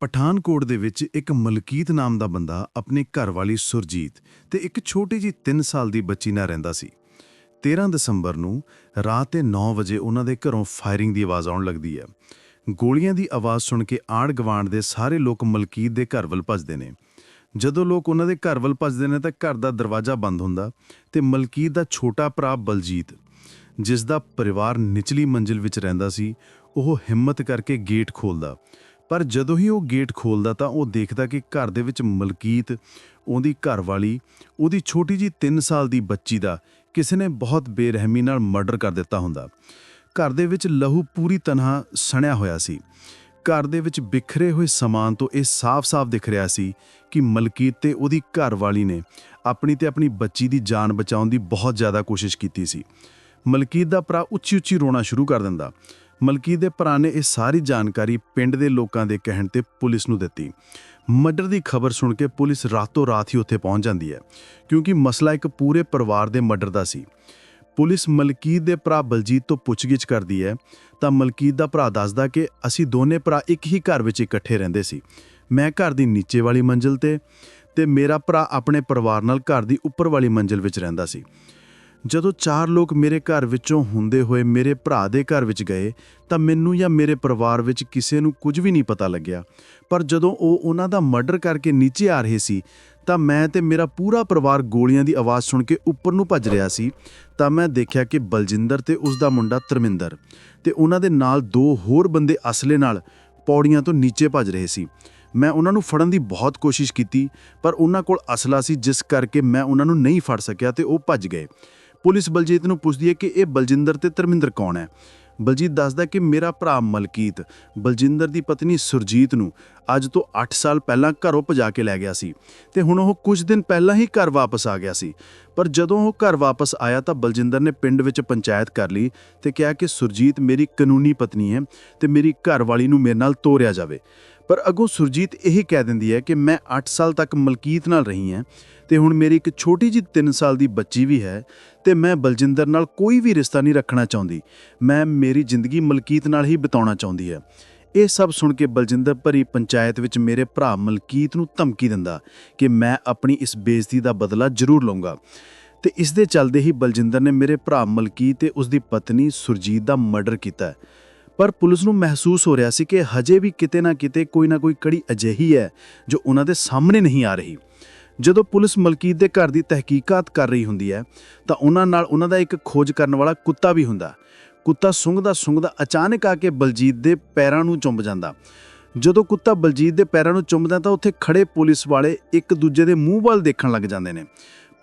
ਪਠਾਨਕੋਟ ਦੇ ਵਿੱਚ ਇੱਕ ਮਲਕੀਤ ਨਾਮ ਦਾ ਬੰਦਾ ਆਪਣੇ ਘਰ ਵਾਲੀ ਸੁਰਜੀਤ ਤੇ ਇੱਕ ਛੋਟੀ ਜੀ 3 ਸਾਲ ਦੀ ਬੱਚੀ ਨਾਲ ਰਹਿੰਦਾ ਸੀ। 13 ਦਸੰਬਰ ਨੂੰ ਰਾਤ ਦੇ 9 ਵਜੇ ਉਹਨਾਂ ਦੇ ਘਰੋਂ ਫਾਇਰਿੰਗ ਦੀ ਆਵਾਜ਼ ਆਉਣ ਲੱਗਦੀ ਹੈ। ਗੋਲੀਆਂ ਦੀ ਆਵਾਜ਼ ਸੁਣ ਕੇ ਆੜ ਗਵਾਂਡ ਦੇ ਸਾਰੇ ਲੋਕ ਮਲਕੀਤ ਦੇ ਘਰ ਵੱਲ ਭੱਜਦੇ ਨੇ। ਜਦੋਂ ਲੋਕ ਉਹਨਾਂ ਦੇ ਘਰ ਵੱਲ ਭੱਜਦੇ ਨੇ ਤਾਂ ਘਰ ਦਾ ਦਰਵਾਜ਼ਾ ਬੰਦ ਹੁੰਦਾ ਤੇ ਮਲਕੀਤ ਦਾ ਛੋਟਾ ਭਰਾ ਬਲਜੀਤ, ਜਿਸ ਦਾ ਪਰਿਵਾਰ ਨਿਚਲੀ ਮੰਜ਼ਿਲ ਵਿੱਚ ਰਹਿੰਦਾ ਸੀ, ਉਹ ਹਿੰਮਤ ਕਰਕੇ ਗੇਟ ਖੋਲਦਾ ਪਰ ਜਦੋਂ ਹੀ ਉਹ ਗੇਟ ਖੋਲਦਾ ਤਾਂ ਉਹ ਦੇਖਦਾ ਕਿ ਘਰ ਦੇ ਵਿੱਚ ਮਲਕੀਤ, ਉਹਦੀ ਘਰਵਾਲੀ, ਉਹਦੀ ਛੋਟੀ ਜੀ 3 ਸਾਲ ਦੀ ਬੱਚੀ ਦਾ ਕਿਸੇ ਨੇ ਬਹੁਤ ਬੇਰਹਿਮੀ ਨਾਲ ਮਰਡਰ ਕਰ ਦਿੱਤਾ ਹੁੰਦਾ। ਘਰ ਦੇ ਵਿੱਚ ਲਹੂ ਪੂਰੀ ਤਰ੍ਹਾਂ ਸਣਿਆ ਹੋਇਆ ਸੀ। ਘਰ ਦੇ ਵਿੱਚ ਬਿਖਰੇ ਹੋਏ ਸਮਾਨ ਤੋਂ ਇਹ ਸਾਫ਼-ਸਾਫ਼ ਦਿਖ ਰਿਹਾ ਸੀ ਕਿ ਮਲਕੀਤ ਤੇ ਉਹਦੀ ਘਰਵਾਲੀ ਨੇ ਆਪਣੀ ਤੇ ਆਪਣੀ ਬੱਚੀ ਦੀ ਜਾਨ ਬਚਾਉਣ ਦੀ ਬਹੁਤ ਜ਼ਿਆਦਾ ਕੋਸ਼ਿਸ਼ ਕੀਤੀ ਸੀ। ਮਲਕੀਤ ਦਾ ਭਰਾ ਉੱਚੀ-ਉੱਚੀ ਰੋਣਾ ਸ਼ੁਰੂ ਕਰ ਦਿੰਦਾ। ਮਲਕੀਤ ਦੇ ਭਰਾ ਨੇ ਇਹ ਸਾਰੀ ਜਾਣਕਾਰੀ ਪਿੰਡ ਦੇ ਲੋਕਾਂ ਦੇ ਕਹਿਣ ਤੇ ਪੁਲਿਸ ਨੂੰ ਦਿੱਤੀ। ਮਰਡਰ ਦੀ ਖਬਰ ਸੁਣ ਕੇ ਪੁਲਿਸ ਰਾਤੋਂ ਰਾਤ ਹੀ ਉੱਥੇ ਪਹੁੰਚ ਜਾਂਦੀ ਹੈ, ਕਿਉਂਕਿ ਮਸਲਾ ਇੱਕ ਪੂਰੇ ਪਰਿਵਾਰ ਦੇ ਮਰਡਰ ਦਾ ਸੀ। ਪੁਲਿਸ ਮਲਕੀਤ ਦੇ ਭਰਾ ਬਲਜੀਤ ਤੋਂ ਪੁੱਛਗਿੱਛ ਕਰਦੀ ਹੈ, ਤਾਂ ਮਲਕੀਤ ਦਾ ਭਰਾ ਦੱਸਦਾ ਕਿ ਅਸੀਂ ਦੋਨੇ ਭਰਾ ਇੱਕ ਹੀ ਘਰ ਵਿੱਚ ਇਕੱਠੇ ਰਹਿੰਦੇ ਸੀ। ਮੈਂ ਘਰ ਦੀ ਨੀਚੇ ਵਾਲੀ ਮੰਜ਼ਿਲ ਤੇ ਤੇ ਮੇਰਾ ਭਰਾ ਆਪਣੇ ਪਰਿਵਾਰ ਨਾਲ ਘਰ ਦੀ ਉੱਪਰ ਵਾਲੀ ਮੰਜ਼ਿਲ ਵਿੱਚ ਰਹਿੰਦਾ ਸੀ। ਜਦੋਂ ਚਾਰ ਲੋਕ ਮੇਰੇ ਘਰ ਵਿੱਚੋਂ ਹੁੰਦੇ ਹੋਏ ਮੇਰੇ ਭਰਾ ਦੇ ਘਰ ਵਿੱਚ ਗਏ, ਤਾਂ ਮੈਨੂੰ ਜਾਂ ਮੇਰੇ ਪਰਿਵਾਰ ਵਿੱਚ ਕਿਸੇ ਨੂੰ ਕੁਝ ਵੀ ਨਹੀਂ ਪਤਾ ਲੱਗਿਆ। ਪਰ ਜਦੋਂ ਉਹ ਉਹਨਾਂ ਦਾ ਮਰਡਰ ਕਰਕੇ ਨੀਚੇ ਆ ਰਹੇ ਸੀ, ਤਾਂ ਮੈਂ ਤੇ ਮੇਰਾ ਪੂਰਾ ਪਰਿਵਾਰ ਗੋਲੀਆਂ ਦੀ ਆਵਾਜ਼ ਸੁਣ ਕੇ ਉੱਪਰ ਨੂੰ ਭੱਜ ਰਿਹਾ ਸੀ। ਤਾਂ ਮੈਂ ਦੇਖਿਆ ਕਿ ਬਲਜਿੰਦਰ ਤੇ ਉਸ ਦਾ ਮੁੰਡਾ ਧਰਮਿੰਦਰ ਤੇ ਉਹਨਾਂ ਦੇ ਨਾਲ ਦੋ ਹੋਰ ਬੰਦੇ ਅਸਲੇ ਨਾਲ ਪੌੜੀਆਂ ਤੋਂ ਨੀਚੇ ਭੱਜ ਰਹੇ ਸੀ। ਮੈਂ ਉਹਨਾਂ ਨੂੰ ਫੜਨ ਦੀ ਬਹੁਤ ਕੋਸ਼ਿਸ਼ ਕੀਤੀ, ਪਰ ਉਹਨਾਂ ਕੋਲ ਅਸਲਾ ਸੀ, ਜਿਸ ਕਰਕੇ ਮੈਂ ਉਹਨਾਂ ਨੂੰ ਨਹੀਂ ਫੜ ਸਕਿਆ ਤੇ ਉਹ ਭੱਜ ਗਏ। ਪੁਲਿਸ ਬਲਜੀਤ ਨੂੰ ਪੁੱਛਦੀ ਹੈ ਕਿ ਇਹ ਬਲਜਿੰਦਰ ਤੇ ਧਰਮਿੰਦਰ ਕੌਣ ਹੈ? ਬਲਜੀਤ ਦੱਸਦਾ ਕਿ ਮੇਰਾ ਭਰਾ ਮਲਕੀਤ, ਬਲਜਿੰਦਰ ਦੀ ਪਤਨੀ ਸੁਰਜੀਤ ਨੂੰ ਅੱਜ ਤੋਂ 8 ਸਾਲ ਪਹਿਲਾਂ ਘਰੋਂ ਭਜਾ ਕੇ ਲੈ ਗਿਆ ਸੀ ਤੇ ਹੁਣ ਉਹ ਕੁਝ ਦਿਨ ਪਹਿਲਾਂ ਹੀ ਘਰ ਵਾਪਸ ਆ ਗਿਆ ਸੀ। ਪਰ ਜਦੋਂ ਉਹ ਘਰ ਵਾਪਸ ਆਇਆ ਤਾਂ ਬਲਜਿੰਦਰ ਨੇ ਪਿੰਡ ਵਿੱਚ ਪੰਚਾਇਤ ਕਰ ਲਈ ਤੇ ਕਿਹਾ ਕਿ ਸੁਰਜੀਤ ਮੇਰੀ ਕਾਨੂੰਨੀ ਪਤਨੀ ਹੈ ਤੇ ਮੇਰੀ ਘਰਵਾਲੀ ਨੂੰ ਮੇਰੇ ਨਾਲ ਤੋਰਿਆ ਜਾਵੇ। ਪਰ ਅੱਗੋਂ ਸੁਰਜੀਤ ਇਹ ਕਹਿ ਦਿੰਦੀ ਹੈ ਕਿ ਮੈਂ 8 ਸਾਲ ਤੱਕ ਮਲਕੀਤ ਨਾਲ ਰਹੀ ਹਾਂ ਤੇ ਹੁਣ ਮੇਰੀ ਇੱਕ ਛੋਟੀ ਜਿਹੀ 3 ਸਾਲ ਦੀ ਬੱਚੀ ਵੀ ਹੈ ਤੇ ਮੈਂ ਬਲਜਿੰਦਰ ਨਾਲ ਕੋਈ ਵੀ ਰਿਸ਼ਤਾ ਨਹੀਂ ਰੱਖਣਾ ਚਾਹੁੰਦੀ। ਮੈਂ ਮੇਰੀ ਜ਼ਿੰਦਗੀ ਮਲਕੀਤ ਨਾਲ ਹੀ ਬਿਤਾਉਣਾ ਚਾਹੁੰਦੀ ਹੈ। ਇਹ ਸਭ ਸੁਣ ਕੇ ਬਲਜਿੰਦਰ ਭਰੀ ਪੰਚਾਇਤ ਵਿੱਚ ਮੇਰੇ ਭਰਾ ਮਲਕੀਤ ਨੂੰ ਧਮਕੀ ਦਿੰਦਾ ਕਿ ਮੈਂ ਆਪਣੀ ਇਸ ਬੇਇੱਜ਼ਤੀ ਦਾ ਬਦਲਾ ਜ਼ਰੂਰ ਲਵਾਂਗਾ ਤੇ ਇਸ ਦੇ ਚੱਲਦੇ ਹੀ ਬਲਜਿੰਦਰ ਨੇ ਮੇਰੇ ਭਰਾ ਮਲਕੀਤ ਤੇ ਉਸ ਦੀ ਪਤਨੀ ਸੁਰਜੀਤ ਦਾ ਮਰਡਰ ਕੀਤਾ। ਪਰ ਪੁਲਿਸ ਨੂੰ ਮਹਿਸੂਸ ਹੋ ਰਿਹਾ ਸੀ ਕਿ ਹਜੇ ਵੀ ਕਿਤੇ ਨਾ ਕਿਤੇ ਕੋਈ ਨਾ ਕੋਈ ਕੜੀ ਅਜਿਹੀ ਹੈ ਜੋ ਉਹਨਾਂ ਦੇ ਸਾਹਮਣੇ ਨਹੀਂ ਆ ਰਹੀ। ਜਦੋਂ ਪੁਲਿਸ ਮਲਕੀਤ ਦੇ ਘਰ ਦੀ ਤਹਿਕੀਕਾਤ ਕਰ ਰਹੀ ਹੁੰਦੀ ਹੈ, ਤਾਂ ਉਹਨਾਂ ਨਾਲ ਉਹਨਾਂ ਦਾ ਇੱਕ ਖੋਜ ਕਰਨ ਵਾਲਾ ਕੁੱਤਾ ਵੀ ਹੁੰਦਾ। ਕੁੱਤਾ ਸੁੰਘਦਾ ਸੁੰਘਦਾ ਅਚਾਨਕ ਆ ਕੇ ਬਲਜੀਤ ਦੇ ਪੈਰਾਂ ਨੂੰ ਚੁੰਮ ਜਾਂਦਾ। ਜਦੋਂ ਕੁੱਤਾ ਬਲਜੀਤ ਦੇ ਪੈਰਾਂ ਨੂੰ ਚੁੰਮਦਾ ਤਾਂ ਉੱਥੇ ਖੜੇ ਪੁਲਿਸ ਵਾਲੇ ਇੱਕ ਦੂਜੇ ਦੇ ਮੂੰਹ ਵੱਲ ਦੇਖਣ ਲੱਗ ਜਾਂਦੇ ਨੇ।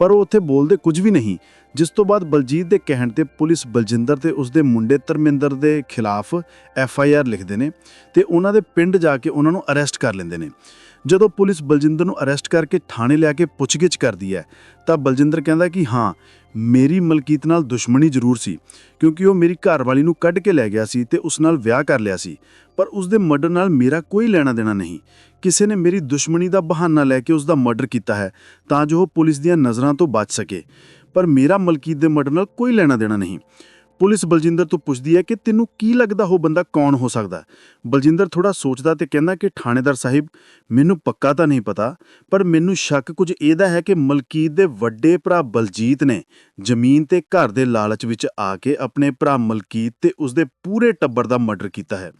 ਪਰ ਉਹ ਉੱਥੇ ਬੋਲਦੇ ਕੁਝ ਵੀ ਨਹੀਂ। ਜਿਸ ਤੋਂ ਬਾਅਦ ਬਲਜੀਤ ਦੇ ਕਹਿਣ ਤੇ ਪੁਲਿਸ ਬਲਜਿੰਦਰ ਤੇ ਉਸਦੇ ਮੁੰਡੇ ਧਰਮਿੰਦਰ ਦੇ ਖਿਲਾਫ ਐਫ ਆਈ ਆਰ ਲਿਖਦੇ ਨੇ ਤੇ ਉਹਨਾਂ ਦੇ ਪਿੰਡ ਜਾ ਕੇ ਉਹਨਾਂ ਨੂੰ ਅਰੈਸਟ ਕਰ ਲੈਂਦੇ ਨੇ। ਜਦੋਂ ਪੁਲਿਸ ਬਲਜਿੰਦਰ ਨੂੰ ਅਰੈਸਟ ਕਰਕੇ ਥਾਣੇ ਲਿਆ ਕੇ ਪੁੱਛਗਿੱਛ ਕਰਦੀ ਹੈ, ਤਾਂ ਬਲਜਿੰਦਰ ਕਹਿੰਦਾ ਕਿ ਹਾਂ, ਮੇਰੀ ਮਲਕੀਤ ਨਾਲ ਦੁਸ਼ਮਣੀ ਜ਼ਰੂਰ ਸੀ, ਕਿਉਂਕਿ ਉਹ ਮੇਰੀ ਘਰਵਾਲੀ ਨੂੰ ਕੱਢ ਕੇ ਲੈ ਗਿਆ ਸੀ ਤੇ ਉਸ ਨਾਲ ਵਿਆਹ ਕਰ ਲਿਆ ਸੀ, ਪਰ ਉਸ ਦੇ ਮਰਡਰ ਨਾਲ ਮੇਰਾ ਕੋਈ ਲੈਣਾ ਦੇਣਾ ਨਹੀਂ। ਕਿਸੇ ਨੇ ਮੇਰੀ ਦੁਸ਼ਮਣੀ ਦਾ ਬਹਾਨਾ ਲੈ ਕੇ ਉਸ ਦਾ ਮਰਡਰ ਕੀਤਾ ਹੈ, ਤਾਂ ਜੋ ਉਹ ਪੁਲਿਸ ਦੀਆਂ ਨਜ਼ਰਾਂ ਤੋਂ ਬਚ ਸਕੇ, ਪਰ ਮੇਰਾ ਮਲਕੀਤ ਦੇ ਮਰਡਰ ਨਾਲ ਕੋਈ ਲੈਣਾ ਦੇਣਾ ਨਹੀਂ। ਪੁਲਿਸ ਬਲਜਿੰਦਰ ਤੋਂ ਪੁੱਛਦੀ ਹੈ ਕਿ ਤੈਨੂੰ ਕੀ ਲੱਗਦਾ ਉਹ ਬੰਦਾ ਕੌਣ ਹੋ ਸਕਦਾ ਬਲਜਿੰਦਰ ਥੋੜਾ ਸੋਚਦਾ ਤੇ ਕਹਿੰਦਾ ਕਿ ਥਾਣੇਦਾਰ ਸਾਹਿਬ, ਮੈਨੂੰ ਪੱਕਾ ਤਾਂ ਨਹੀਂ ਪਤਾ, ਪਰ ਮੈਨੂੰ ਸ਼ੱਕ ਕੁਝ ਇਹਦਾ ਹੈ ਕਿ ਮਲਕੀਤ ਦੇ ਵੱਡੇ ਭਰਾ ਬਲਜੀਤ ਨੇ ਜ਼ਮੀਨ ਤੇ ਘਰ ਦੇ ਲਾਲਚ ਵਿੱਚ ਆ ਕੇ ਆਪਣੇ ਭਰਾ ਮਲਕੀਤ ਤੇ ਉਸਦੇ ਪੂਰੇ ਟੱਬਰ ਦਾ ਮਰਡਰ ਕੀਤਾ ਹੈ।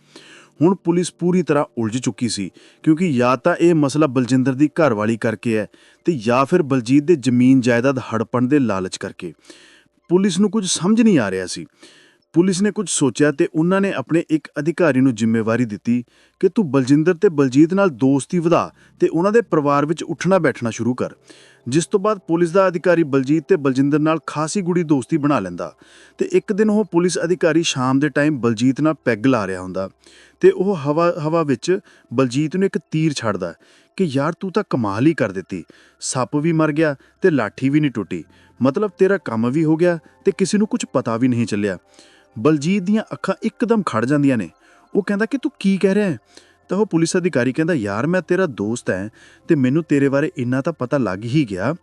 ਹੁਣ ਪੁਲਿਸ ਪੂਰੀ ਤਰ੍ਹਾਂ ਉਲਝ ਚੁੱਕੀ ਸੀ, ਕਿਉਂਕਿ ਜਾਂ ਤਾਂ ਇਹ ਮਸਲਾ ਬਲਜਿੰਦਰ ਦੀ ਘਰਵਾਲੀ ਕਰਕੇ ਹੈ ਤੇ ਜਾਂ ਫਿਰ ਬਲਜੀਤ ਦੇ ਜ਼ਮੀਨ ਜਾਇਦਾਦ ਹੜਪਣ ਦੇ ਲਾਲਚ ਕਰਕੇ। ਪੁਲਿਸ ਨੂੰ ਕੁਝ ਸਮਝ ਨਹੀਂ ਆ ਰਿਹਾ ਸੀ। ਪੁਲਿਸ ਨੇ ਕੁਝ ਸੋਚਿਆ ਤੇ ਉਹਨਾਂ ਨੇ ਆਪਣੇ ਇੱਕ ਅਧਿਕਾਰੀ ਨੂੰ ਜ਼ਿੰਮੇਵਾਰੀ ਦਿੱਤੀ ਕਿ ਤੂੰ ਬਲਜਿੰਦਰ ਤੇ ਬਲਜੀਤ ਨਾਲ ਦੋਸਤੀ ਵਧਾ ਤੇ ਉਹਨਾਂ ਦੇ ਪਰਿਵਾਰ ਵਿੱਚ ਉੱਠਣਾ ਬੈਠਣਾ ਸ਼ੁਰੂ ਕਰ। ਜਿਸ ਤੋਂ ਬਾਅਦ ਪੁਲਿਸ ਦਾ ਅਧਿਕਾਰੀ ਬਲਜੀਤ ਤੇ ਬਲਜਿੰਦਰ ਨਾਲ ਖਾਸੀ ਗੁੜੀ ਦੋਸਤੀ ਬਣਾ ਲੈਂਦਾ ਤੇ ਇੱਕ ਦਿਨ ਉਹ ਪੁਲਿਸ ਅਧਿਕਾਰੀ ਸ਼ਾਮ ਦੇ ਟਾਈਮ ਬਲਜੀਤ ਨਾਲ ਪੈਗ ਲਾ ਰਿਹਾ ਹੁੰਦਾ ਤੇ ਉਹ ਹਵਾ ਹਵਾ ਵਿੱਚ ਬਲਜੀਤ ਨੂੰ ਇੱਕ ਤੀਰ ਛੱਡਦਾ ਕਿ ਯਾਰ ਤੂੰ ਤਾਂ ਕਮਾਲ ਹੀ ਕਰ ਦਿੱਤੀ। ਸੱਪ ਵੀ ਮਰ ਗਿਆ ਤੇ ਲਾਠੀ ਵੀ ਨਹੀਂ ਟੁੱਟੀ। ਮਤਲਬ ਤੇਰਾ ਕੰਮ ਵੀ ਹੋ ਗਿਆ ਤੇ ਕਿਸੇ ਨੂੰ ਕੁਝ ਪਤਾ ਵੀ ਨਹੀਂ ਚੱਲਿਆ। ਬਲਜੀਤ ਦੀਆਂ ਅੱਖਾਂ ਇੱਕਦਮ ਖੜ ਜਾਂਦੀਆਂ ਨੇ। ਉਹ ਕਹਿੰਦਾ ਕਿ ਤੂੰ ਕੀ ਕਹਿ ਰਿਹਾ ਹੈ? ਤਾਂ ਉਹ ਪੁਲਿਸ ਅਧਿਕਾਰੀ ਕਹਿੰਦਾ, ਯਾਰ, ਮੈਂ ਤੇਰਾ ਦੋਸਤ ਹਾਂ ਤੇ ਮੈਨੂੰ ਤੇਰੇ ਬਾਰੇ ਇੰਨਾ ਤਾਂ ਪਤਾ ਲੱਗ ਹੀ ਗਿਆ।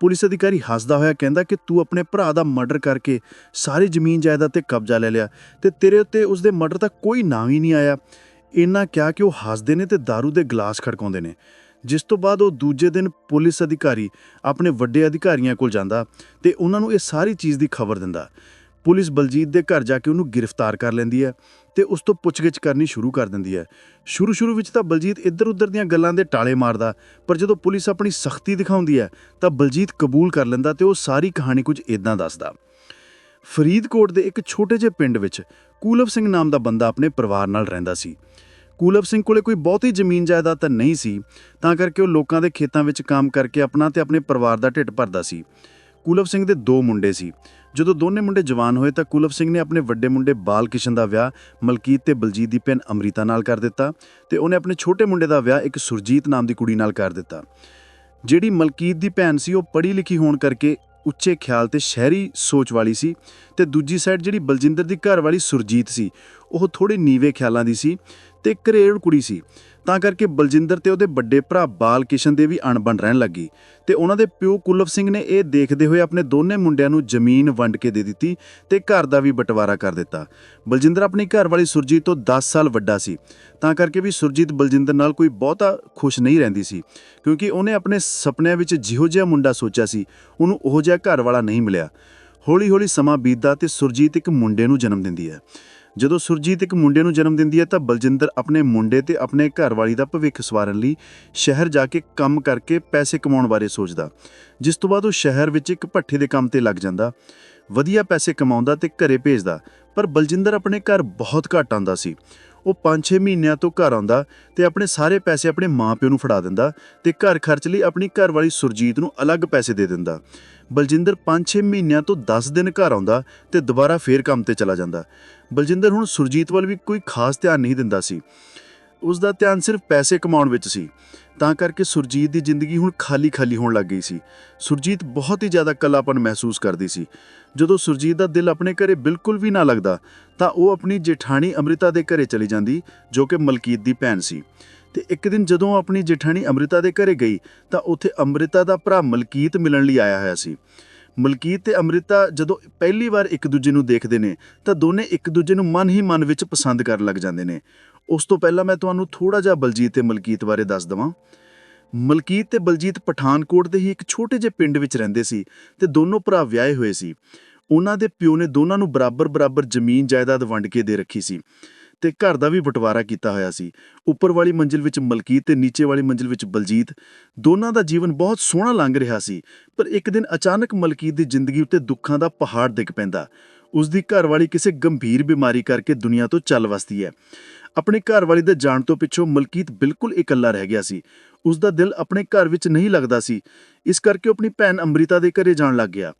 ਪੁਲਿਸ ਅਧਿਕਾਰੀ ਹੱਸਦਾ ਹੋਇਆ ਕਹਿੰਦਾ ਕਿ ਤੂੰ ਆਪਣੇ ਭਰਾ ਦਾ ਮਰਡਰ ਕਰਕੇ ਸਾਰੀ ਜ਼ਮੀਨ ਜਾਇਦਾਦ ਤੇ ਕਬਜ਼ਾ ਲੈ ਲਿਆ ਤੇ ਤੇਰੇ ਉੱਤੇ ਉਸਦੇ ਮਰਡਰ ਦਾ ਕੋਈ ਨਾਮ ਹੀ ਨਹੀਂ ਆਇਆ। ਇੰਨਾ ਕਿਹਾ ਕਿ ਉਹ ਹੱਸਦੇ ਨੇ ਤੇ दारू ਦੇ ਗਲਾਸ ਖੜਕਾਉਂਦੇ ਨੇ। ਜਿਸ ਤੋਂ ਬਾਅਦ ਉਹ ਦੂਜੇ ਦਿਨ ਪੁਲਿਸ ਅਧਿਕਾਰੀ ਆਪਣੇ ਵੱਡੇ ਅਧਿਕਾਰੀਆਂ ਕੋਲ ਜਾਂਦਾ ਤੇ ਉਹਨਾਂ ਨੂੰ ਇਹ ਸਾਰੀ ਚੀਜ਼ ਦੀ ਖਬਰ ਦਿੰਦਾ। ਪੁਲਿਸ ਬਲਜੀਤ ਦੇ ਘਰ ਜਾ ਕੇ ਉਹਨੂੰ ਗ੍ਰਿਫਤਾਰ ਕਰ ਲੈਂਦੀ ਹੈ ਤੇ ਉਸ ਤੋਂ ਪੁੱਛਗਿੱਛ ਕਰਨੀ ਸ਼ੁਰੂ ਕਰ ਦਿੰਦੀ ਹੈ। ਸ਼ੁਰੂ ਸ਼ੁਰੂ ਵਿੱਚ ਤਾਂ ਬਲਜੀਤ ਇੱਧਰ ਉੱਧਰ ਦੀਆਂ ਗੱਲਾਂ ਦੇ ਟਾਲੇ ਮਾਰਦਾ, ਪਰ ਜਦੋਂ ਪੁਲਿਸ ਆਪਣੀ ਸਖਤੀ ਦਿਖਾਉਂਦੀ ਹੈ ਤਾਂ ਬਲਜੀਤ ਕਬੂਲ ਕਰ ਲੈਂਦਾ ਤੇ ਉਹ ਸਾਰੀ ਕਹਾਣੀ ਕੁਝ ਇਦਾਂ ਦੱਸਦਾ। ਫਰੀਦਕੋਟ ਦੇ ਇੱਕ ਛੋਟੇ ਜਿਹੇ ਪਿੰਡ ਵਿੱਚ ਕੂਲਵ ਸਿੰਘ ਨਾਮ ਦਾ ਬੰਦਾ ਆਪਣੇ ਪਰਿਵਾਰ ਨਾਲ ਰਹਿੰਦਾ ਸੀ। ਕੁਲਵ ਸਿੰਘ ਕੋਲੇ ਕੋਈ ਬਹੁਤੀ ਜ਼ਮੀਨ ਜਾਇਦਾਦ ਤਾਂ ਨਹੀਂ ਸੀ, ਤਾਂ ਕਰਕੇ ਉਹ ਲੋਕਾਂ ਦੇ ਖੇਤਾਂ ਵਿੱਚ ਕੰਮ ਕਰਕੇ ਆਪਣਾ ਤੇ ਆਪਣੇ ਪਰਿਵਾਰ ਦਾ ਢਿੱਡ ਭਰਦਾ ਸੀ। ਕੁਲਵ ਸਿੰਘ ਦੇ ਦੋ ਮੁੰਡੇ ਸੀ। ਜਦੋਂ ਦੋਨੇ ਮੁੰਡੇ ਜਵਾਨ ਹੋਏ ਤਾਂ ਕੁਲਵ ਸਿੰਘ ਨੇ ਆਪਣੇ ਵੱਡੇ ਮੁੰਡੇ ਬਾਲ ਕਿਸ਼ਨ ਦਾ ਵਿਆਹ ਮਲਕੀਤ ਤੇ ਬਲਜੀਤ ਦੀ ਭੈਣ ਅਮ੍ਰਿਤਾ ਨਾਲ ਕਰ ਦਿੱਤਾ ਤੇ ਉਹਨੇ ਆਪਣੇ ਛੋਟੇ ਮੁੰਡੇ ਦਾ ਵਿਆਹ ਇੱਕ ਸੁਰਜੀਤ ਨਾਮ ਦੀ ਕੁੜੀ ਨਾਲ ਕਰ ਦਿੱਤਾ। ਜਿਹੜੀ ਮਲਕੀਤ ਦੀ ਭੈਣ ਸੀ, ਉਹ ਪੜ੍ਹੀ ਲਿਖੀ ਹੋਣ ਕਰਕੇ ਉੱਚੇ ਖਿਆਲ ਤੇ ਸ਼ਹਿਰੀ ਸੋਚ ਵਾਲੀ ਸੀ ਤੇ ਦੂਜੀ ਸਾਈਡ ਜਿਹੜੀ ਬਲਜਿੰਦਰ ਦੀ ਘਰ ਵਾਲੀ ਸੁਰਜੀਤ ਸੀ, ਉਹ ਥੋੜੇ ਨੀਵੇਂ ਖਿਆਲਾਂ ਦੀ ਸੀ ਤੇ ਘਰੇੜ ਕੁੜੀ ਸੀ। ਤਾਂ ਕਰਕੇ ਬਲਜਿੰਦਰ ਤੇ ਉਹਦੇ ਵੱਡੇ ਭਰਾ ਬਾਲ ਕਿਸ਼ਨ ਦੇ ਵੀ ਅਣਬਣ ਰਹਿਣ ਲੱਗੀ ਤੇ ਉਹਨਾਂ ਦੇ ਪਿਓ ਕੁਲਵ ਸਿੰਘ ਨੇ ਇਹ ਦੇਖਦੇ ਹੋਏ ਆਪਣੇ ਦੋਨੇ ਮੁੰਡਿਆਂ ਨੂੰ ਜ਼ਮੀਨ ਵੰਡ ਕੇ ਦੇ ਦਿੱਤੀ ਤੇ ਘਰ ਦਾ ਵੀ ਬਟਵਾਰਾ ਕਰ ਦਿੱਤਾ। ਬਲਜਿੰਦਰ ਆਪਣੀ ਘਰ ਵਾਲੀ ਸੁਰਜੀਤ ਤੋਂ 10 ਸਾਲ ਵੱਡਾ ਸੀ। ਤਾਂ ਕਰਕੇ ਵੀ ਸੁਰਜੀਤ ਬਲਜਿੰਦਰ ਨਾਲ ਕੋਈ ਬਹੁਤਾ ਖੁਸ਼ ਨਹੀਂ ਰਹਿੰਦੀ ਸੀ, ਕਿਉਂਕਿ ਉਹਨੇ ਆਪਣੇ ਸੁਪਨਿਆਂ ਵਿੱਚ ਜਿਹੋ ਜਿਹਾ ਮੁੰਡਾ ਸੋਚਿਆ ਸੀ, ਉਹਨੂੰ ਉਹੋ ਜਿਹਾ ਘਰ ਵਾਲਾ ਨਹੀਂ ਮਿਲਿਆ। ਹੌਲੀ-ਹੌਲੀ ਸਮਾਂ ਬੀਤਦਾ ਤੇ ਸੁਰਜੀਤ ਇੱਕ ਮੁੰਡੇ ਨੂੰ ਜਨਮ ਦਿੰਦੀ ਹੈ। ਜਦੋਂ ਸੁਰਜੀਤ ਇੱਕ ਮੁੰਡੇ ਨੂੰ ਜਨਮ ਦਿੰਦੀ ਹੈ ਤਾਂ ਬਲਜਿੰਦਰ ਆਪਣੇ ਮੁੰਡੇ ਤੇ ਆਪਣੇ ਘਰਵਾਲੀ ਦਾ ਭਵਿੱਖ ਸਵਾਰਨ ਲਈ ਸ਼ਹਿਰ ਜਾ ਕੇ ਕੰਮ ਕਰਕੇ ਪੈਸੇ ਕਮਾਉਣ ਬਾਰੇ ਸੋਚਦਾ, ਜਿਸ ਤੋਂ ਬਾਅਦ ਉਹ ਸ਼ਹਿਰ ਵਿੱਚ ਇੱਕ ਭੱਠੇ ਦੇ ਕੰਮ ਤੇ ਲੱਗ ਜਾਂਦਾ। ਵਧੀਆ ਪੈਸੇ ਕਮਾਉਂਦਾ ਤੇ ਘਰੇ ਭੇਜਦਾ, ਪਰ ਬਲਜਿੰਦਰ ਆਪਣੇ ਘਰ ਬਹੁਤ ਘੱਟ ਆਉਂਦਾ ਸੀ। ਉਹ 5-6 ਮਹੀਨਿਆਂ ਤੋਂ ਘਰ ਆਉਂਦਾ ਤੇ ਆਪਣੇ ਸਾਰੇ ਪੈਸੇ ਆਪਣੇ ਮਾਪਿਓ ਨੂੰ ਫੜਾ ਦਿੰਦਾ ਤੇ ਘਰ ਖਰਚ ਲਈ ਆਪਣੀ ਘਰਵਾਲੀ ਸੁਰਜੀਤ ਨੂੰ ਅਲੱਗ ਪੈਸੇ ਦੇ ਦਿੰਦਾ। ਬਲਜਿੰਦਰ 5-6 ਮਹੀਨਿਆਂ ਤੋਂ 10 ਦਿਨ ਘਰ ਆਉਂਦਾ ਤੇ ਦੁਬਾਰਾ ਫੇਰ ਕੰਮ ਤੇ ਚਲਾ ਜਾਂਦਾ। ਬਲਜਿੰਦਰ ਹੁਣ ਸੁਰਜੀਤ ਵੱਲ ਵੀ ਕੋਈ ਖਾਸ ਧਿਆਨ ਨਹੀਂ ਦਿੰਦਾ ਸੀ। ਉਸ ਦਾ ਧਿਆਨ ਸਿਰਫ ਪੈਸੇ ਕਮਾਉਣ ਵਿੱਚ ਸੀ। ਤਾਂ ਕਰਕੇ ਸੁਰਜੀਤ ਦੀ ਜ਼ਿੰਦਗੀ ਹੁਣ ਖਾਲੀ-ਖਾਲੀ ਹੋਣ ਲੱਗ ਗਈ ਸੀ। ਸੁਰਜੀਤ ਬਹੁਤ ਹੀ ਜ਼ਿਆਦਾ ਕਲਾਪਨ ਮਹਿਸੂਸ ਕਰਦੀ ਸੀ। ਜਦੋਂ ਸੁਰਜੀਤ ਦਾ ਦਿਲ ਆਪਣੇ ਘਰੇ ਬਿਲਕੁਲ ਵੀ ਨਾ ਲੱਗਦਾ, ਤਾਂ ਉਹ ਆਪਣੀ ਜੇਠਾਣੀ ਅੰਮ੍ਰਿਤਾ ਦੇ ਘਰੇ ਚਲੀ ਜਾਂਦੀ, ਜੋ ਕਿ ਮਲਕੀਤ ਦੀ ਭੈਣ ਸੀ। ਤੇ ਇੱਕ ਦਿਨ ਜਦੋਂ ਆਪਣੀ ਜੇਠਾਣੀ ਅੰਮ੍ਰਿਤਾ ਦੇ ਘਰੇ ਗਈ, ਤਾਂ ਉੱਥੇ ਅੰਮ੍ਰਿਤਾ ਦਾ ਭਰਾ ਮਲਕੀਤ ਮਿਲਣ ਲਈ ਆਇਆ ਹੋਇਆ ਸੀ। ਮਲਕੀਤ ਤੇ ਅੰਮ੍ਰਿਤਾ ਜਦੋਂ ਪਹਿਲੀ ਵਾਰ ਇੱਕ ਦੂਜੇ ਨੂੰ ਦੇਖਦੇ ਨੇ, ਤਾਂ ਦੋਨੇ ਇੱਕ ਦੂਜੇ ਨੂੰ ਮਨ ਹੀ ਮਨ ਵਿੱਚ ਪਸੰਦ ਕਰਨ ਲੱਗ ਜਾਂਦੇ ਨੇ। ਉਸ ਤੋਂ ਪਹਿਲਾਂ ਮੈਂ ਤੁਹਾਨੂੰ ਥੋੜਾ ਜਿਹਾ ਬਲਜੀਤ ਤੇ ਮਲਕੀਤ ਬਾਰੇ ਦੱਸ ਦਵਾਂ। ਮਲਕੀਤ ਤੇ ਬਲਜੀਤ ਪਠਾਨਕੋਟ ਦੇ ਹੀ ਇੱਕ ਛੋਟੇ ਜਿਹੇ ਪਿੰਡ ਵਿੱਚ ਰਹਿੰਦੇ ਸੀ ਤੇ ਦੋਨੋਂ ਭਰਾ ਵਿਆਹੇ ਹੋਏ ਸੀ। ਉਹਨਾਂ ਦੇ ਪਿਓ ਨੇ ਦੋਨਾਂ ਨੂੰ ਬਰਾਬਰ-ਬਰਾਬਰ ਜ਼ਮੀਨ ਜਾਇਦਾਦ ਵੰਡ ਕੇ ਦੇ ਰੱਖੀ ਸੀ ਤੇ ਘਰ ਦਾ ਵੀ ਬਟਵਾਰਾ ਕੀਤਾ ਹੋਇਆ ਸੀ। ਉੱਪਰ ਵਾਲੀ ਮੰਜ਼ਿਲ ਵਿੱਚ ਮਲਕੀਤ ਤੇ ਨੀਚੇ ਵਾਲੀ ਮੰਜ਼ਿਲ ਵਿੱਚ ਬਲਜੀਤ। ਦੋਨਾਂ ਦਾ ਜੀਵਨ ਬਹੁਤ ਸੋਹਣਾ ਲੰਘ ਰਿਹਾ ਸੀ, ਪਰ ਇੱਕ ਦਿਨ ਅਚਾਨਕ ਮਲਕੀਤ ਦੀ ਜ਼ਿੰਦਗੀ ਉੱਤੇ ਦੁੱਖਾਂ ਦਾ ਪਹਾੜ ਡਿੱਗ ਪੈਂਦਾ। ਉਸ ਦੀ ਘਰਵਾਲੀ ਕਿਸੇ ਗੰਭੀਰ ਬਿਮਾਰੀ ਕਰਕੇ ਦੁਨੀਆ ਤੋਂ ਚੱਲ ਵਸਦੀ ਹੈ। ਆਪਣੇ ਘਰਵਾਲੀ ਦੇ ਜਾਣ ਤੋਂ ਪਿੱਛੋਂ ਮਲਕੀਤ ਬਿਲਕੁਲ ਇਕੱਲਾ ਰਹਿ ਗਿਆ ਸੀ। ਉਸ ਦਾ ਦਿਲ ਆਪਣੇ ਘਰ ਵਿੱਚ ਨਹੀਂ ਲੱਗਦਾ ਸੀ। ਇਸ ਕਰਕੇ ਉਹ ਆਪਣੀ ਭੈਣ ਅੰਮ੍ਰਿਤਾ ਦੇ ਘਰੇ ਜਾਣ ਲੱਗ ਗਿਆ।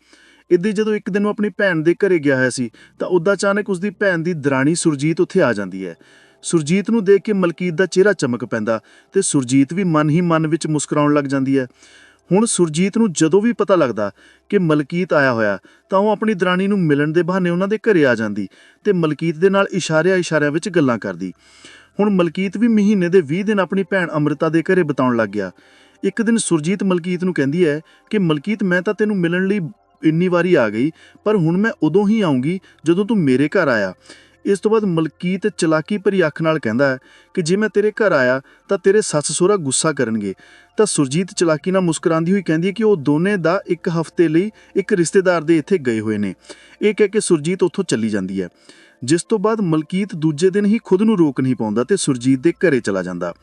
ਇੱਦਾਂ ਜਦੋਂ ਇੱਕ ਦਿਨ ਉਹ ਆਪਣੀ ਭੈਣ ਦੇ ਘਰੇ ਗਿਆ ਹੋਇਆ ਸੀ, ਤਾਂ ਉਦਾਂ ਅਚਾਨਕ ਉਸ ਦੀ ਭੈਣ ਦੀ ਦਰਾਣੀ ਸੁਰਜੀਤ ਉੱਥੇ ਆ ਜਾਂਦੀ ਹੈ। ਸੁਰਜੀਤ ਨੂੰ ਦੇਖ ਕੇ ਮਲਕੀਤ ਦਾ ਚਿਹਰਾ ਚਮਕ ਪੈਂਦਾ ਤੇ ਸੁਰਜੀਤ ਵੀ ਮਨ ਹੀ ਮਨ ਵਿੱਚ ਮੁਸਕਰਾਉਣ ਲੱਗ ਜਾਂਦੀ ਹੈ। ਹੁਣ ਸੁਰਜੀਤ ਨੂੰ ਜਦੋਂ ਵੀ ਪਤਾ ਲੱਗਦਾ ਕਿ ਮਲਕੀਤ ਆਇਆ ਹੋਇਆ, ਤਾਂ ਉਹ ਆਪਣੀ ਦਰਾਣੀ ਨੂੰ ਮਿਲਣ ਦੇ ਬਹਾਨੇ ਉਹਨਾਂ ਦੇ ਘਰੇ ਆ ਜਾਂਦੀ ਤੇ ਮਲਕੀਤ ਦੇ ਨਾਲ ਇਸ਼ਾਰਿਆਂ ਇਸ਼ਾਰਿਆਂ ਵਿੱਚ ਗੱਲਾਂ ਕਰਦੀ। ਹੁਣ ਮਲਕੀਤ ਵੀ ਮਹੀਨੇ ਦੇ 20 ਦਿਨ ਆਪਣੀ ਭੈਣ ਅੰਮ੍ਰਿਤਾ ਦੇ ਘਰੇ ਬਿਤਾਉਣ ਲੱਗ ਗਿਆ। ਇੱਕ ਦਿਨ ਸੁਰਜੀਤ ਮਲਕੀਤ ਨੂੰ ਕਹਿੰਦੀ ਹੈ ਕਿ ਮਲਕੀਤ, ਮੈਂ ਤਾਂ ਤੈਨੂੰ ਮਿਲਣ ਲਈ ਇੰਨੀ ਵਾਰੀ ਆ ਗਈ, ਪਰ ਹੁਣ ਮੈਂ ਉਦੋਂ ਹੀ ਆਉਂਗੀ ਜਦੋਂ ਤੂੰ ਮੇਰੇ ਘਰ ਆਇਆ। ਇਸ ਤੋਂ ਬਾਅਦ ਮਲਕੀਤ ਚਲਾਕੀ ਭਰੀ ਅੱਖ ਨਾਲ ਕਹਿੰਦਾ ਹੈ ਕਿ ਜੇ ਮੈਂ ਤੇਰੇ ਘਰ ਆਇਆ ਤਾਂ ਤੇਰੇ ਸੱਸ ਸਹੁਰਾ ਗੁੱਸਾ ਕਰਨਗੇ। ਤਾਂ ਸੁਰਜੀਤ ਚਲਾਕੀ ਨਾਲ ਮੁਸਕਰਾਉਂਦੀ ਹੋਈ ਕਹਿੰਦੀ ਹੈ ਕਿ ਉਹ ਦੋਨੇ ਦਾ ਇੱਕ ਹਫ਼ਤੇ ਲਈ ਇੱਕ ਰਿਸ਼ਤੇਦਾਰ ਦੇ ਇੱਥੇ ਗਏ ਹੋਏ ਨੇ। ਇਹ ਕਹਿ ਕੇ ਸੁਰਜੀਤ ਉੱਥੋਂ ਚੱਲੀ ਜਾਂਦੀ ਹੈ। ਜਿਸ ਤੋਂ ਬਾਅਦ ਮਲਕੀਤ ਦੂਜੇ ਦਿਨ ਹੀ ਖੁਦ ਨੂੰ ਰੋਕ ਨਹੀਂ ਪਾਉਂਦਾ ਤੇ ਸੁਰਜੀਤ ਦੇ ਘਰੇ ਚਲਾ ਜਾਂਦਾ।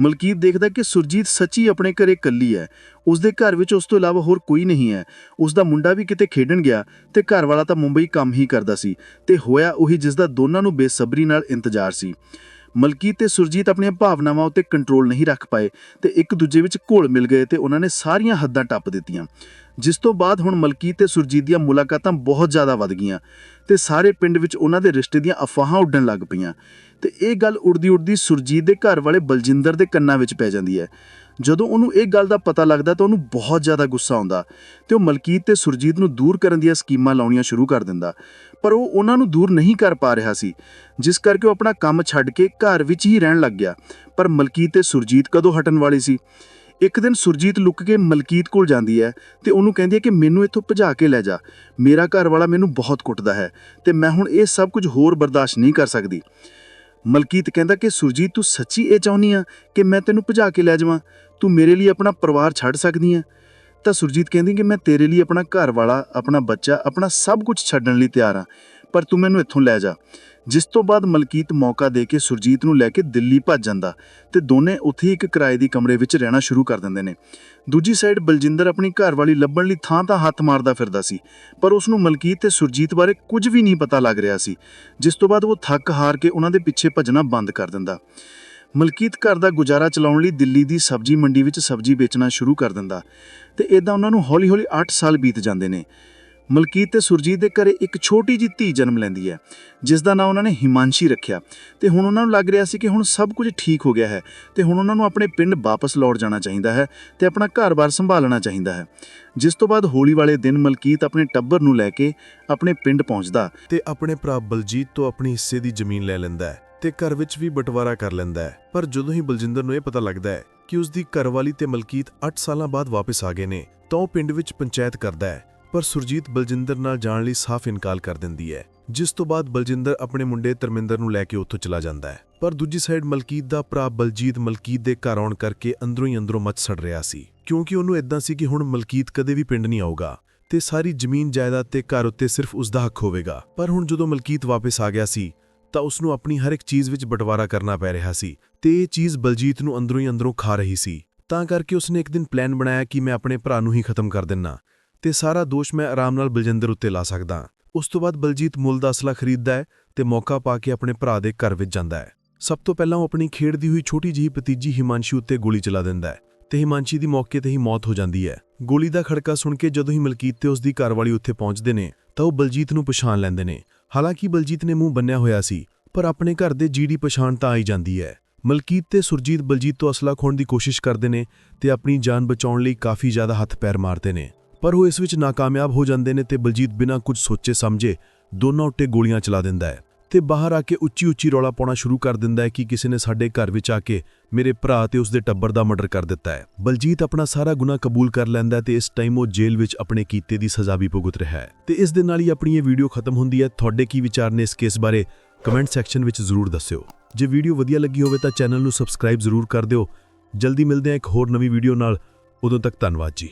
ਮਲਕੀਤ ਦੇਖਦਾ ਕਿ ਸੁਰਜੀਤ ਸੱਚੀ ਆਪਣੇ ਘਰੇ ਇਕੱਲੀ ਹੈ। ਉਸ ਦੇ ਘਰ ਵਿੱਚ ਉਸ ਤੋਂ ਇਲਾਵਾ ਹੋਰ ਕੋਈ ਨਹੀਂ ਹੈ। ਉਸ ਦਾ ਮੁੰਡਾ ਵੀ ਕਿਤੇ ਖੇਡਣ ਗਿਆ ਤੇ ਘਰ ਵਾਲਾ ਤਾਂ ਮੁੰਬਈ ਕੰਮ ਹੀ ਕਰਦਾ ਸੀ ਤੇ ਹੋਇਆ ਉਹੀ ਜਿਸ ਦਾ ਦੋਨਾਂ ਨੂੰ ਬੇਸਬਰੀ ਨਾਲ ਇੰਤਜ਼ਾਰ ਸੀ। ਮਲਕੀਤ ਤੇ ਸੁਰਜੀਤ ਆਪਣੀਆਂ ਭਾਵਨਾਵਾਂ ਉੱਤੇ ਕੰਟਰੋਲ ਨਹੀਂ ਰੱਖ ਪਾਏ ਤੇ ਇੱਕ ਦੂਜੇ ਵਿੱਚ ਘੋਲ ਮਿਲ ਗਏ ਤੇ ਉਹਨਾਂ ਨੇ ਸਾਰੀਆਂ ਹੱਦਾਂ ਟੱਪ ਦਿੱਤੀਆਂ। ਜਿਸ ਤੋਂ ਬਾਅਦ ਹੁਣ ਮਲਕੀਤ ਤੇ ਸੁਰਜੀਤ ਦੀਆਂ ਮੁਲਾਕਾਤਾਂ ਬਹੁਤ ਜ਼ਿਆਦਾ ਵੱਧ ਗਈਆਂ ਤੇ ਸਾਰੇ ਪਿੰਡ ਵਿੱਚ ਉਹਨਾਂ ਦੇ ਰਿਸ਼ਤੇ ਦੀਆਂ ਅਫਵਾਹਾਂ ਉੱਡਣ ਲੱਗ ਪਈਆਂ। ਤੇ ਇਹ ਗੱਲ ਉੜਦੀ ਉੜਦੀ ਸੁਰਜੀਤ ਦੇ ਘਰ ਵਾਲੇ ਬਲਜਿੰਦਰ ਦੇ ਕੰਨਾਂ ਵਿੱਚ ਪੈ ਜਾਂਦੀ ਹੈ। ਜਦੋਂ ਉਹਨੂੰ ਇਹ ਗੱਲ ਦਾ ਪਤਾ ਲੱਗਦਾ ਤਾਂ ਉਹਨੂੰ ਬਹੁਤ ਜ਼ਿਆਦਾ ਗੁੱਸਾ ਆਉਂਦਾ ਤੇ ਉਹ ਮਲਕੀਤ ਤੇ ਸੁਰਜੀਤ ਨੂੰ ਦੂਰ ਕਰਨ ਦੀਆਂ ਸਕੀਮਾਂ ਲਾਉਣੀਆਂ ਸ਼ੁਰੂ ਕਰ ਦਿੰਦਾ। ਪਰ ਉਹ ਉਹਨਾਂ ਨੂੰ ਦੂਰ ਨਹੀਂ ਕਰ ਪਾ ਰਿਹਾ ਸੀ, ਜਿਸ ਕਰਕੇ ਉਹ ਆਪਣਾ ਕੰਮ ਛੱਡ ਕੇ ਘਰ ਵਿੱਚ ਹੀ ਰਹਿਣ ਲੱਗ ਗਿਆ। ਪਰ ਮਲਕੀਤ ਤੇ ਸੁਰਜੀਤ ਕਦੋਂ ਹਟਣ ਵਾਲੀ ਸੀ? ਇੱਕ ਦਿਨ ਸੁਰਜੀਤ ਲੁੱਕ ਕੇ ਮਲਕੀਤ ਕੋਲ ਜਾਂਦੀ ਹੈ ਤੇ ਉਹਨੂੰ ਕਹਿੰਦੀ ਹੈ ਕਿ ਮੈਨੂੰ ਇੱਥੋਂ ਭਜਾ ਕੇ ਲੈ ਜਾ। ਮੇਰਾ ਘਰ ਵਾਲਾ ਮੈਨੂੰ ਬਹੁਤ ਕੁੱਟਦਾ ਹੈ ਤੇ ਮੈਂ ਹੁਣ ਇਹ ਸਭ ਕੁਝ ਹੋਰ ਬਰਦਾਸ਼ਤ ਨਹੀਂ ਕਰ ਸਕਦੀ। ਮਲਕੀਤ ਕਹਿੰਦਾ ਕਿ ਸੁਰਜੀਤ, ਤੂੰ ਸੱਚੀ ਇਹ ਚਾਹੁੰਦੀ ਆ ਕਿ ਮੈਂ ਤੈਨੂੰ ਭਜਾ ਕੇ ਲੈ ਜਾਵਾਂ? ਤੂੰ ਮੇਰੇ ਲਈ ਆਪਣਾ ਪਰਿਵਾਰ ਛੱਡ ਸਕਦੀ ਆ ਤਾਂ ਸੁਰਜੀਤ ਕਹਿੰਦੀ ਕਿ ਮੈਂ ਤੇਰੇ ਲਈ ਆਪਣਾ ਘਰ ਵਾਲਾ ਆਪਣਾ ਬੱਚਾ, ਆਪਣਾ ਸਭ ਕੁਝ ਛੱਡਣ ਲਈ ਤਿਆਰ ਆ ਪਰ ਤੂੰ ਮੈਨੂੰ ਇੱਥੋਂ ਲੈ ਜਾ। ਜਿਸ ਤੋਂ ਬਾਅਦ ਮਲਕੀਤ ਮੌਕਾ ਦੇ ਕੇ ਸੁਰਜੀਤ ਨੂੰ ਲੈ ਕੇ ਦਿੱਲੀ ਭੱਜ ਜਾਂਦਾ ਤੇ ਦੋਨੇ ਉੱਥੇ ਹੀ ਇੱਕ ਕਿਰਾਏ ਦੀ ਕਮਰੇ ਵਿੱਚ ਰਹਿਣਾ ਸ਼ੁਰੂ ਕਰ ਦਿੰਦੇ ਨੇ। ਦੂਜੀ ਸਾਈਡ ਬਲਜਿੰਦਰ ਆਪਣੀ ਘਰਵਾਲੀ ਲੱਭਣ ਲਈ ਥਾਂ ਤਾਂ ਹੱਥ ਮਾਰਦਾ ਫਿਰਦਾ ਸੀ, ਪਰ ਉਸ ਨੂੰ ਮਲਕੀਤ ਤੇ ਸੁਰਜੀਤ ਬਾਰੇ ਕੁਝ ਵੀ ਨਹੀਂ ਪਤਾ ਲੱਗ ਰਿਹਾ ਸੀ, ਜਿਸ ਤੋਂ ਬਾਅਦ ਉਹ ਥੱਕ ਹਾਰ ਕੇ ਉਹਨਾਂ ਦੇ ਪਿੱਛੇ ਭੱਜਣਾ ਬੰਦ ਕਰ ਦਿੰਦਾ। ਮਲਕੀਤ ਘਰ ਦਾ ਗੁਜ਼ਾਰਾ ਚਲਾਉਣ ਲਈ ਦਿੱਲੀ ਦੀ ਸਬਜ਼ੀ ਮੰਡੀ ਵਿੱਚ ਸਬਜ਼ੀ ਵੇਚਣਾ ਸ਼ੁਰੂ ਕਰ ਦਿੰਦਾ ਤੇ ਇਦਾਂ ਉਹਨਾਂ ਨੂੰ ਹੌਲੀ-ਹੌਲੀ 8 ਸਾਲ ਬੀਤ ਜਾਂਦੇ ਨੇ। ਮਲਕੀਤ ਤੇ ਸੁਰਜੀਤ ਦੇ ਘਰੇ ਇੱਕ ਛੋਟੀ ਜਿਹੀ ਧੀ ਜਨਮ ਲੈਂਦੀ ਹੈ ਜਿਸ ਦਾ ਨਾਂ ਉਹਨਾਂ ਨੇ ਹਿਮਾਂਸ਼ੀ ਰੱਖਿਆ। ਤੇ ਹੁਣ ਉਹਨਾਂ ਨੂੰ ਲੱਗ ਰਿਹਾ ਸੀ ਕਿ ਹੁਣ ਸਭ ਕੁਝ ਠੀਕ ਹੋ ਗਿਆ ਹੈ ਤੇ ਹੁਣ ਉਹਨਾਂ ਨੂੰ ਆਪਣੇ ਪਿੰਡ ਵਾਪਸ ਲੌਟ ਜਾਣਾ ਚਾਹੀਦਾ ਹੈ ਤੇ ਆਪਣਾ ਘਰ-ਬਾਰ ਸੰਭਾਲਣਾ ਚਾਹੀਦਾ ਹੈ। ਜਿਸ ਤੋਂ ਬਾਅਦ ਹੋਲੀ ਵਾਲੇ ਦਿਨ ਮਲਕੀਤ ਆਪਣੇ ਟੱਬਰ ਨੂੰ ਲੈ ਕੇ ਆਪਣੇ ਪਿੰਡ ਪਹੁੰਚਦਾ। ਤੇ ਆਪਣੇ ਭਰਾ ਬਲਜੀਤ ਤੋਂ ਆਪਣੀ ਹਿੱਸੇ ਦੀ ਜ਼ਮੀਨ ਲੈ ਲੈਂਦਾ ਹੈ ਤੇ ਘਰ ਵਿੱਚ ਵੀ ਬਟਵਾਰਾ ਕਰ ਲੈਂਦਾ ਹੈ। ਪਰ ਜਦੋਂ ਹੀ ਬਲਜਿੰਦਰ ਨੂੰ ਇਹ ਪਤਾ ਲੱਗਦਾ ਹੈ ਕਿ ਉਸ ਦੀ ਘਰਵਾਲੀ ਤੇ ਮਲਕੀਤ 8 ਸਾਲਾਂ ਬਾਅਦ ਵਾਪਸ ਆ ਗਏ ਨੇ, ਤਾਂ ਉਹ ਪਿੰਡ ਵਿੱਚ ਪੰਚਾਇਤ ਕਰਦਾ ਹੈ ਪਰ ਸੁਰਜੀਤ ਬਲਜਿੰਦਰ ਨਾਲ ਜਾਣ ਲਈ ਸਾਫ਼ ਇਨਕਾਰ ਕਰ ਦਿੰਦੀ ਹੈ, ਜਿਸ ਤੋਂ ਬਾਅਦ ਬਲਜਿੰਦਰ ਆਪਣੇ ਮੁੰਡੇ ਧਰਮਿੰਦਰ ਨੂੰ ਲੈ ਕੇ ਉੱਥੋਂ ਚਲਾ ਜਾਂਦਾ ਹੈ। ਪਰ ਦੂਜੀ ਸਾਈਡ ਮਲਕੀਤ ਦਾ ਭਰਾ ਬਲਜੀਤ ਮਲਕੀਤ ਦੇ ਘਰ ਆਉਣ ਕਰਕੇ ਅੰਦਰੋਂ ਹੀ ਅੰਦਰੋਂ ਮੱਚ ਸੜ ਰਿਹਾ ਸੀ, ਕਿਉਂਕਿ ਉਹਨੂੰ ਇਦਾਂ ਸੀ ਕਿ ਹੁਣ ਮਲਕੀਤ ਕਦੇ ਵੀ ਪਿੰਡ ਨਹੀਂ ਆਊਗਾ ਤੇ ਸਾਰੀ ਜ਼ਮੀਨ ਜਾਇਦਾਦ ਤੇ ਘਰ ਉੱਤੇ ਸਿਰਫ ਉਸ ਦਾ ਹੱਕ ਹੋਵੇਗਾ। ਪਰ ਹੁਣ ਜਦੋਂ ਮਲਕੀਤ ਵਾਪਸ ਆ ਗਿਆ ਸੀ, ਤਾਂ ਉਸ ਨੂੰ ਆਪਣੀ ਹਰ ਇੱਕ ਚੀਜ਼ ਵਿੱਚ ਬਟਵਾਰਾ ਕਰਨਾ ਪੈ ਰਿਹਾ ਸੀ ਤੇ ਇਹ ਚੀਜ਼ ਬਲਜੀਤ ਨੂੰ ਅੰਦਰੋਂ ਹੀ ਅੰਦਰੋਂ ਖਾ ਰਹੀ ਸੀ। ਤਾਂ ਕਰਕੇ ਉਸਨੇ ਇੱਕ ਦਿਨ ਪਲਾਨ ਬਣਾਇਆ ਕਿ ਮੈਂ ਆਪਣੇ ਭਰਾ ਨੂੰ ਹੀ ਖਤਮ ਕਰ ਦਿੰਨਾ। ਤੇ ਸਾਰਾ ਦੋਸ਼ ਮੈਂ ਆਰਾਮ ਨਾਲ ਬਲਜਿੰਦਰ ਉੱਤੇ ਲਾ ਸਕਦਾ ਉਸ ਤੋਂ ਬਾਅਦ ਬਲਜੀਤ ਮੁੱਲ ਦਾ ਅਸਲਾ ਖਰੀਦਦਾ ਹੈ ਤੇ ਮੌਕਾ ਪਾ ਕੇ ਆਪਣੇ ਭਰਾ ਦੇ ਘਰ ਵਿੱਚ ਜਾਂਦਾ ਹੈ। ਸਭ ਤੋਂ ਪਹਿਲਾਂ ਉਹ ਆਪਣੀ ਖੇਡਦੀ ਹੋਈ ਛੋਟੀ ਜਿਹੀ ਭਤੀਜੀ ਹਿਮਾਂਸ਼ੀ ਉੱਤੇ ਗੋਲੀ ਚਲਾ ਦਿੰਦਾ ਹੈ ਤੇ ਹਿਮਾਂਸ਼ੀ ਦੀ ਮੌਕੇ ਤੇ ਹੀ ਮੌਤ ਹੋ ਜਾਂਦੀ ਹੈ। ਗੋਲੀ ਦਾ ਖੜਕਾ ਸੁਣ ਕੇ ਜਦੋਂ ਹੀ ਮਲਕੀਤ ਤੇ ਉਸ ਦੀ ਘਰਵਾਲੀ ਉੱਥੇ ਪਹੁੰਚਦੇ ਨੇ, ਤਾਂ ਉਹ ਬਲਜੀਤ ਨੂੰ ਪਛਾਣ ਲੈਂਦੇ ਨੇ। ਹਾਲਾਂਕਿ ਬਲਜੀਤ ਨੇ ਮੂੰਹ ਬੰਨਿਆ ਹੋਇਆ ਸੀ, ਪਰ ਆਪਣੇ ਘਰ ਦੇ ਜੀੜੀ ਪਛਾਣ ਤਾਂ ਆਈ ਜਾਂਦੀ ਹੈ। ਮਲਕੀਤ ਤੇ ਸੁਰਜੀਤ ਬਲਜੀਤ ਤੋਂ ਅਸਲਾ ਖੋਣ ਦੀ ਕੋਸ਼ਿਸ਼ ਕਰਦੇ ਨੇ ਤੇ ਆਪਣੀ ਜਾਨ ਬਚਾਉਣ ਲਈ ਕਾਫੀ ਜ਼ਿਆਦਾ ਹੱਥ ਪੈਰ ਮਾਰਦੇ ਨੇ। ਪਰ ਉਹ ਇਸ ਵਿੱਚ ਨਾਕਾਮਯਾਬ ਹੋ ਜਾਂਦੇ ਨੇ ਤੇ ਬਲਜੀਤ ਬਿਨਾਂ ਕੁਝ ਸੋਚੇ ਸਮਝੇ ਦੋਨਾਂ ਉੱਤੇ ਗੋਲੀਆਂ ਚਲਾ ਦਿੰਦਾ ਹੈ ਤੇ ਬਾਹਰ ਆ ਕੇ ਉੱਚੀ ਉੱਚੀ ਰੌਲਾ ਪਾਉਣਾ ਸ਼ੁਰੂ ਕਰ ਦਿੰਦਾ ਹੈ ਕਿ ਕਿਸੇ ਨੇ ਸਾਡੇ ਘਰ ਵਿੱਚ ਆ ਕੇ ਮੇਰੇ ਭਰਾ ਤੇ ਉਸਦੇ ਟੱਬਰ ਦਾ ਮਰਡਰ ਕਰ ਦਿੱਤਾ ਹੈ। ਬਲਜੀਤ ਆਪਣਾ ਸਾਰਾ ਗੁਨਾਹ ਕਬੂਲ ਕਰ ਲੈਂਦਾ ਹੈ ਤੇ ਇਸ ਟਾਈਮ ਉਹ ਜੇਲ੍ਹ ਵਿੱਚ ਆਪਣੇ ਕੀਤੇ ਦੀ ਸਜ਼ਾ ਵੀ ਭੁਗਤ ਰਿਹਾ ਹੈ। ਤੇ ਇਸ ਦੇ ਨਾਲ ਹੀ ਆਪਣੀ ਇਹ ਵੀਡੀਓ ਖਤਮ ਹੁੰਦੀ ਹੈ। ਤੁਹਾਡੇ ਕੀ ਵਿਚਾਰ ਨੇ ਇਸ ਕੇਸ ਬਾਰੇ ਕਮੈਂਟ ਸੈਕਸ਼ਨ ਵਿੱਚ ਜ਼ਰੂਰ ਦੱਸਿਓ। ਜੇ ਵੀਡੀਓ ਵਧੀਆ ਲੱਗੀ ਹੋਵੇ ਤਾਂ ਚੈਨਲ ਨੂੰ ਸਬਸਕ੍ਰਾਈਬ ਜ਼ਰੂਰ ਕਰ ਦਿਓ। ਜਲਦੀ ਮਿਲਦੇ ਹਾਂ ਇੱਕ ਹੋਰ ਨਵੀਂ ਵੀਡੀਓ ਨਾਲ। ਉਦੋਂ ਤੱਕ ਧੰਨਵਾਦ ਜੀ।